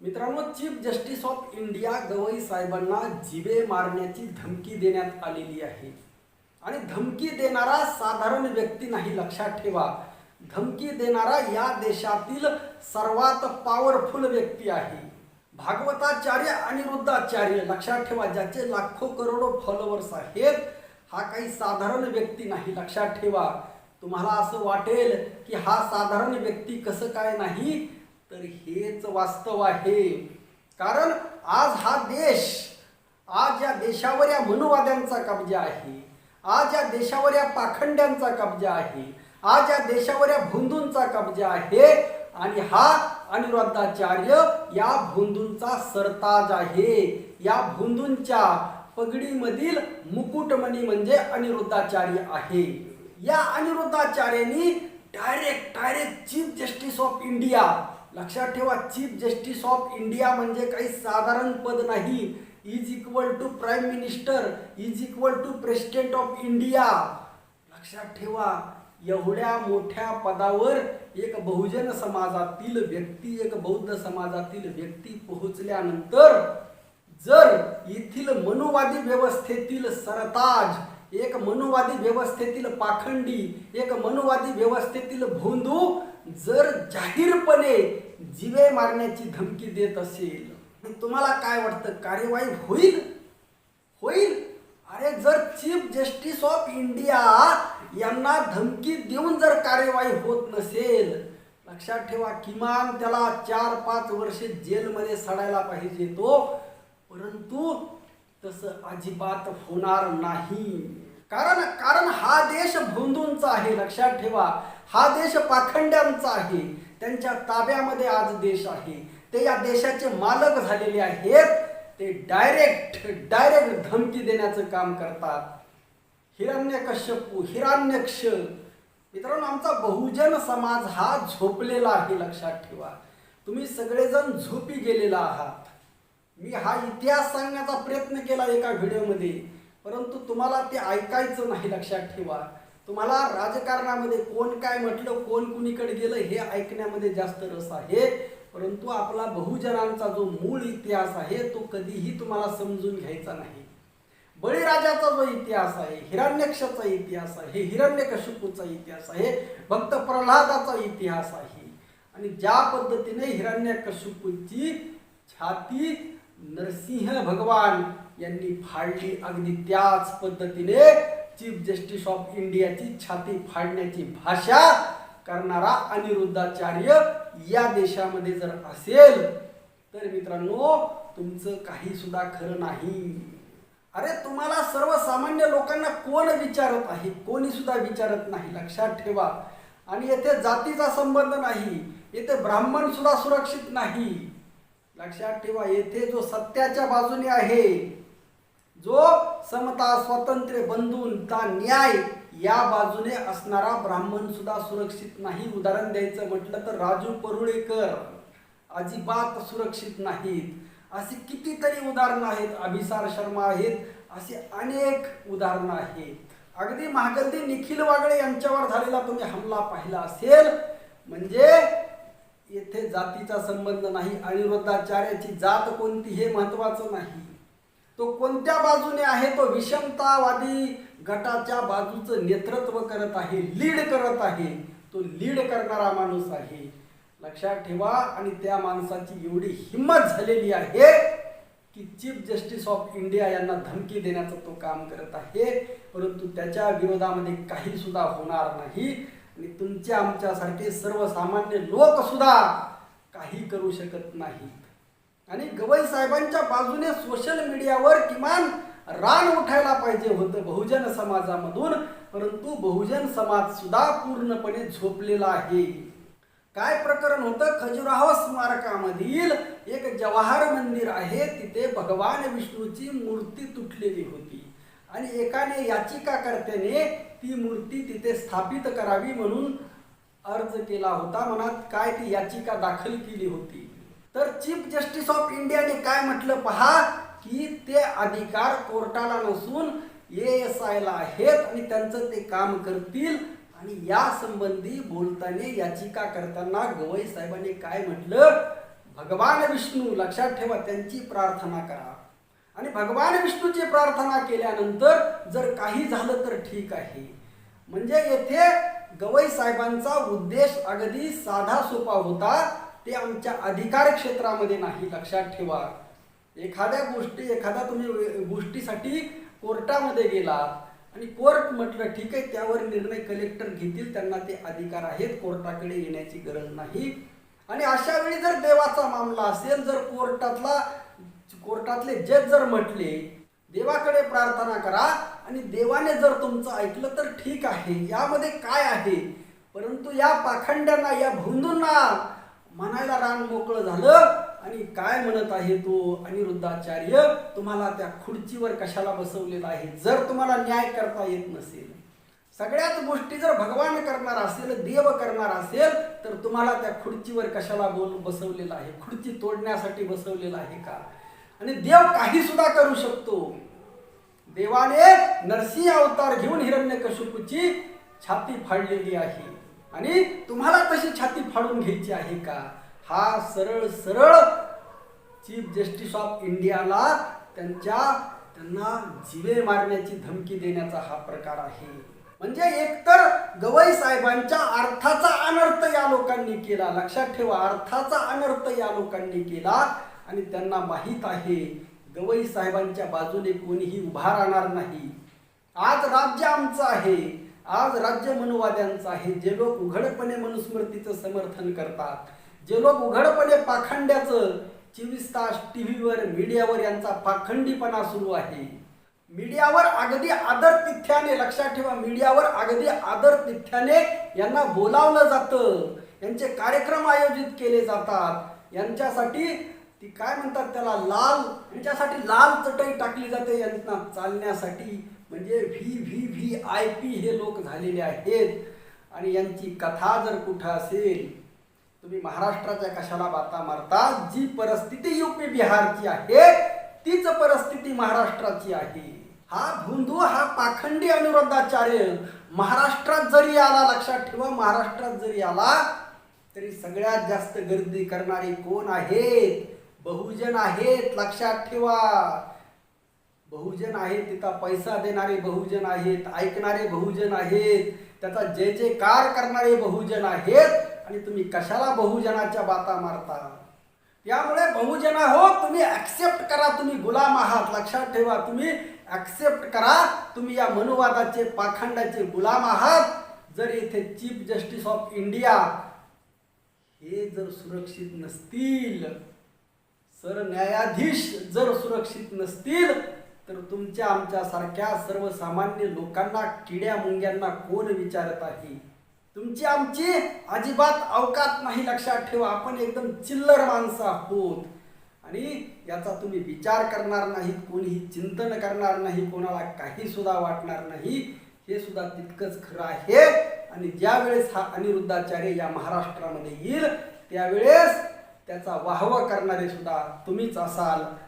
मित्रांनो chief justice of India Gavai साहेबांना जिवे मारण्याची धमकी देण्यात आलेली आहे. आणि धमकी देणारा साधारण व्यक्ती नाही लक्षात ठेवा. धमकी देणारा या देशातील सर्वात पॉवरफुल व्यक्ती आहे. भागवताचार्य आणि वृद्धाचार्य लक्षात ठेवा ज्याचे लाखो करोडो फॉलोअर्स आहेत हा काही साधारण व्यक्ती नाही लक्षात ठेवा. तुम्हाला असं वाटेल की हा साधारण व्यक्ती कसं काय नाही तर हेच वास्तव आहे. कारण आज हा देश आज या देशावर या मनुवाद्यांचा कब्जा आहे. आज या देशावर या पाखंड्यांचा कब्जा आहे. आज या देशावर या भोंदूंचा कब्जा आहे. आणि हा अनिरुद्धाचार्य या भोंदूंचा सरताज आहे. या भोंदूंच्या पगडीमधील मुकुटमणी म्हणजे अनिरुद्धाचार्य आहे. या अनिरुद्धाचार्यांनी direct direct chief justice of India लक्षात ठेवा चीफ जस्टिस ऑफ इंडिया म्हणजे काही साधारण पद नाही. Is equal to prime minister is equal to president of India लक्षात ठेवा एवढ्या मोठ्या पदावर एक बहुजन समाजातील व्यक्ती एक बौद्ध समाजातील व्यक्ती पोहोचल्यानंतर जर येथील मनुवादी व्यवस्थेतील सरताज एक मनुवादी व्यवस्थेतील पाखंडी एक मनुवादी व्यवस्थेतील भोंदू जर जाहीरपणे जिवे मारण्याची धमकी देत असेल तुम्हाला काय वाटतं? कार्यवाही होईल? होईल? अरे जर चीफ जस्टिस ऑफ इंडिया यांना धमकी देऊन जर कार्यवाही होत नसेल लक्षात ठेवा किमान त्याला चार पाच वर्षे जेलमध्ये सडायला पाहिजे तो. परंतु तसं अजिबात होणार नाही. कारण कारण हा देश भोंदूंचा आहे लक्षात ठेवा. हा देश पाखंड्यांचा आहे. त्यांच्या ताब्यामध्ये आज देश आहे. ते या देशाचे मालक झालेले आहेत. ते डायरेक्ट डायरेक्ट धमकी देण्याचं काम करतात. हिरण्यकश्यपू हिरण्यक्ष मित्रांनो आमचा बहुजन समाज हा झोपलेला आहे लक्षात ठेवा. तुम्ही सगळेजण झोपी गेलेला आहात. मी हा इतिहास सांगण्याचा प्रयत्न केला एका व्हिडिओमध्ये. परंतु तुम्हाला ते ऐकायचं नाही लक्षात ठेवा. तुम्हाला राजकारणामध्ये कोण काय म्हटलं कोण कुणीकडे गेलं हे ऐकण्यामध्ये जास्त रस आहे. परंतु आपला बहुजनांचा जो मूळ इतिहास आहे तो कधीही तुम्हाला समजून घ्यायचा नाही. बळीराजाचा जो इतिहास आहे हिरण्यक्षाचा इतिहास आहे हिरण्यकशिपूचा इतिहास आहे भक्त प्रल्हादाचा इतिहास आहे. आणि ज्या पद्धतीने हिरण्यकशिपूची छाती नरसिंह भगवान यांनी फाडली अगदी त्याच पद्धतीने चीफ जस्टिस ऑफ इंडियाची छाती फाडण्याची भाषा करणारा अनिरुद्धाचार्य या देशामध्ये जर असेल तर मित्रांनो तुमचं काही सुद्धा खरं नाही. अरे तुम्हाला सर्वसामान्य लोकांना कोण विचारत आहे? कोणी सुद्धा विचारत नाही. लक्षात ठेवा. आणि येथे जातीचा संबंध नाही. येथे ब्राह्मण सुद्धा सुरक्षित नाही. लक्षात ठेवा येथे जो सत्याच्या बाजूने आहे जो समता स्वातंत्र्य बंधूंचा न्याय या बाजूने असणारा ब्राह्मण सुद्धा सुरक्षित नाही. उदाहरण द्यायचं म्हटलं तर राजू परुळेकर अजिबात सुरक्षित नाहीत. अशी कितीतरी उदाहरणं आहेत. अभिसार शर्मा आहेत. अशी अनेक उदाहरणं आहेत. अगदी महागल्दी निखिल वागळे यांच्यावर झालेला तुम्ही हमला पाहिला असेल. म्हणजे येथे जातीचा संबंध नाही अनिरुद्धाचार्याची जात कोणती हे महत्वाचं नाही. तो कोणत्या बाजूने आहे तो विषमतावादी गटाच्या बाजूचं नेतृत्व करत आहे लीड करत आहे तो लीड करणारा माणूस आहे. लक्षात ठेवा आणि त्या माणसाची एवढी हिंमत झालेली आहे की चीफ जस्टिस ऑफ इंडिया यांना धमकी देण्याचं तो काम करत आहे परंतु त्याच्या विरोधामध्ये काही सुद्धा होणार नाही. आणि तुमच्या आमच्यासारखे सर्वसामान्य लोक सुद्धा काही करू शकत नाही. आणि गवई साहेबांच्या बाजूने सोशल मीडियावर किमान रान उठायला पाहिजे होतं बहुजन समाजामधून परंतु बहुजन समाज सुद्धा पूर्णपणे झोपलेला आहे. काय प्रकरण होतं? खजुराहो स्मारकामधील एक जवाहर मंदिर आहे तिथे भगवान विष्णूची मूर्ती तुटलेली होती. आणि एकाने याचिकाकर्त्याने ती मूर्ती तिथे स्थापित करावी म्हणून अर्ज केला होता. मनात काय ती याचिका दाखल केली होती? तर चीफ जस्टिस ऑफ इंडियाने काय म्हटलं पहा? की ते अधिकार कोर्टाला नसून ए एस आयला आहेत आणि त्यांचं ते काम करतील. आणि या संबंधी बोलताना याचिका करताना गवई साहेबांनी काय म्हटलं? भगवान विष्णू लक्षात ठेवा त्यांची प्रार्थना करा. आणि भगवान विष्णूची प्रार्थना केल्यानंतर जर काही झालं तर ठीक आहे. म्हणजे येथे गवई साहेबांचा उद्देश अगदी साधा सोपा होता. ते आमच्या अधिकार क्षेत्रामध्ये नाही लक्षात ठेवा. एखाद्या गोष्टी एखाद्या तुम्ही गोष्टीसाठी कोर्टामध्ये गेलात आणि कोर्ट म्हटलं ठीक आहे त्यावर निर्णय कलेक्टर घेतील त्यांना ते अधिकार आहेत कोर्टाकडे येण्याची गरज नाही. आणि अशा वेळी जर देवाचा मामला असेल जर कोर्टातला कोर्टातले जज जर म्हटले देवाकडे प्रार्थना करा आणि देवाने जर तुमचं ऐकलं तर ठीक आहे यामध्ये काय आहे? परंतु या पाखंड्यांना या भोंदूंना म्हणायला रान मोकळं झालं. आणि काय म्हणत आहे तो अनिरुद्धाचार्य? तुम्हाला त्या खुर्चीवर कशाला बसवलेला आहे? जर तुम्हाला न्याय करता येत नसेल सगळ्याच गोष्टी जर भगवान करणार असेल देव करणार असेल तर तुम्हाला त्या खुर्चीवर कशाला बोल बसवलेला आहे? खुर्ची तोडण्यासाठी बसवलेला आहे का? आणि देव काही सुद्धा करू शकतो. देवाने नरसिंह अवतार घेऊन हिरण्यकशिपूची छाती फाडलेली आहे. आणि तुम्हाला तशी छाती फाडून घ्यायची आहे का? हा सरळ सरळ चीफ जस्टिस ऑफ इंडियाला त्यांच्या त्यांना जिवे मारण्याची धमकी देण्याचा हा प्रकार आहे. म्हणजे एकतर गवई साहेबांच्या अर्थाचा अनर्थ या लोकांनी केला लक्षात ठेवा अर्थाचा अनर्थ या लोकांनी केला आणि त्यांना माहीत आहे गवई साहेबांच्या बाजूने कोणीही उभा राहणार नाही. आज राज्य आमचं आहे आज राज्य मनुवाद्यांचं आहे. जे लोक उघडपणे मनुस्मृतीचं समर्थन करतात जे लोक उघडपणे पाखंड्याचं चोवीस तास टी व्हीवर मीडियावर यांचा पाखंडीपणा सुरू आहे. मीडियावर अगदी आदर तिथ्याने लक्षात ठेवा मीडियावर अगदी आदर तिथ्याने यांना बोलावलं जातं. यांचे कार्यक्रम आयोजित केले जातात. यांच्यासाठी ती काय म्हणतात त्याला लाल यांच्यासाठी लाल चटई टाकली जाते यांना चालण्यासाठी. म्हणजे V V V I P हे लोक झालेले आहेत. आणि यांची कथा जर कुठं असेल तुम्ही महाराष्ट्राच्या कशाला बाता मारता? जी परिस्थिती युपी बिहारची आहे तीच परिस्थिती महाराष्ट्राची आहे. हा भुंदू हा पाखंडी अनुरोधाचार्य महाराष्ट्रात जरी आला लक्षात ठेवा महाराष्ट्रात जरी आला तरी सगळ्यात जास्त गर्दी करणारे कोण आहेत? बहुजन आहेत लक्षात ठेवा. बहुजन आहेत तिथं पैसा देणारे बहुजन आहेत ऐकणारे बहुजन आहेत त्याचा जे जे कार करणारे बहुजन आहेत आणि तुम्ही कशाला बहुजनाच्या बाता मारता? त्यामुळे बहुजना हो तुम्ही ऍक्सेप्ट करा तुम्ही गुलाम आहात. लक्षात ठेवा तुम्ही ऍक्सेप्ट करा तुम्ही या मनुवादाचे पाखंडाचे गुलाम आहात. जर येथे चीफ जस्टिस ऑफ इंडिया हे जर सुरक्षित नसतील सरन्यायाधीश जर सुरक्षित नसतील तर तुमच्या आमच्यासारख्या सर्वसामान्य लोकांना किड्या मुंग्यांना कोण विचारत आहे? तुमची आमची अजिबात अवकात नाही लक्षात ठेवा. आपण एकदम चिल्लर माणसं आहोत. आणि याचा तुम्ही विचार करणार नाही कोणीही चिंतन करणार नाही कोणाला काही सुद्धा वाटणार नाही. हे सुद्धा तितकंच खरं आहे. आणि ज्यावेळेस हा अनिरुद्धाचार्य या महाराष्ट्रामध्ये येईल त्यावेळेस त्याचा वाहवा करणारे सुद्धा तुम्हीच असाल.